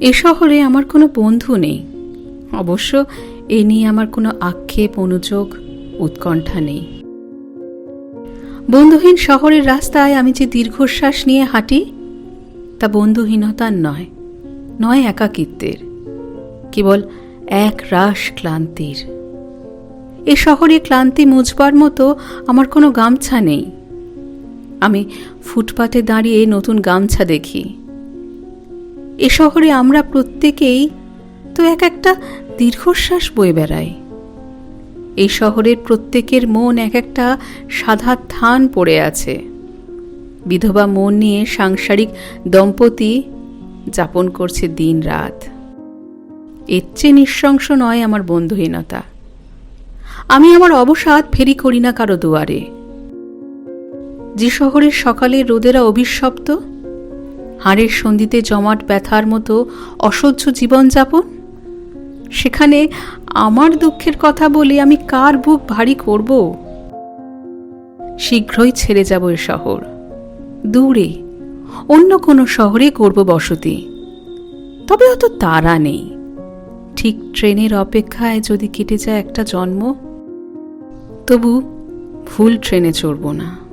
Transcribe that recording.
এ শহরে আমার কোনো বন্ধু নেই। অবশ্য এ নিয়ে আমার কোনো আক্ষেপ, অনুযোগ, উৎকণ্ঠা নেই। বন্ধুহীন শহরের রাস্তায় আমি যে দীর্ঘশ্বাস নিয়ে হাঁটি, তা বন্ধুহীনতার নয় নয় একাকিত্বের, কেবল এক রাস ক্লান্তির। এ শহরে ক্লান্তি মুজবার মতো আমার কোনো গামছা নেই। আমি ফুটপাতে দাঁড়িয়ে নতুন গামছা দেখি। এ শহরে আমরা প্রত্যেকেই তো এক একটা দীর্ঘশ্বাস বয়ে বেড়াই। এই শহরের প্রত্যেকের মন এক একটা সাদা থান পড়ে আছে। বিধবা মন নিয়ে সাংসারিক দম্পতি যাপন করছে দিন রাত। এর চেয়ে নিঃশংস নয় আমার বন্ধুহীনতা। আমি আমার অবসাদ ফেরি করি না কারও দুয়ারে। যে শহরের সকালে রোদেরা অভিশপ্ত হাড়ের সন্ধিতে জমাট ব্যথার মতো অসহ্য জীবনযাপন? সেখানে আমার দুঃখের কথা বলে আমি কার বুক ভারী করব? শীঘ্রই ছেড়ে যাব এ শহর। দূরে, অন্য কোনো শহরে করব বসতি। তবে অত তারা নেই। ঠিক ট্রেনের অপেক্ষায় যদি কেটে যায় একটা জন্ম, তবু ভুল ট্রেনে চড়ব না।